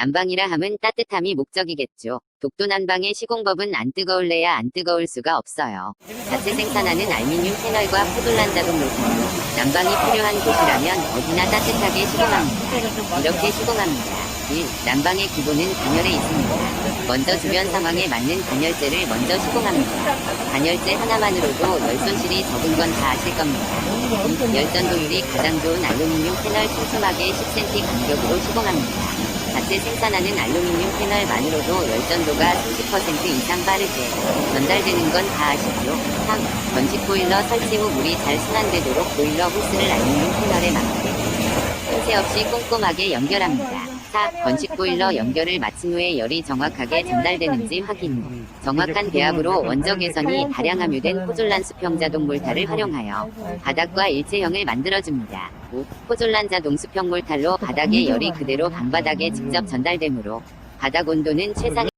난방이라 함은 따뜻함이 목적이겠죠. 독도 난방의 시공법은 안 뜨거울래야 안 뜨거울 수가 없어요. 자체 생산하는 알미늄 패널과 포돌란 모터로 난방이 필요한 곳이라면 어디나 따뜻하게 시공합니다. 이렇게 시공합니다. 1. 난방의 기본은 단열에 있습니다. 먼저 주변 상황에 맞는 단열재를 먼저 시공합니다. 단열재 하나만으로도 열 손실이 적은 건 다 아실 겁니다. 2. 열전도율이 가장 좋은 알루미늄 패널 촘촘하게 10cm 간격으로 시공합니다. 자체 생산하는 알루미늄 패널만으로도 열전도가 30% 이상 빠르게 전달되는 건 다 아시죠? 3. 건식 보일러 설치 후 물이 잘 순환되도록 보일러 호스를 알루미늄 패널에 맞게 틈새 없이 꼼꼼하게 연결합니다. 4. 건식 보일러 연결을 마친 후에 열이 정확하게 전달되는지 확인 후 정확한 배합으로 원적 개선이 다량 함유된 포졸란 수평 자동 몰타를 활용하여 바닥과 일체형을 만들어줍니다. 5. 포졸란 자동 수평 몰탈로 바닥의 열이 그대로 방바닥에 직접 전달되므로 바닥 온도는 최상의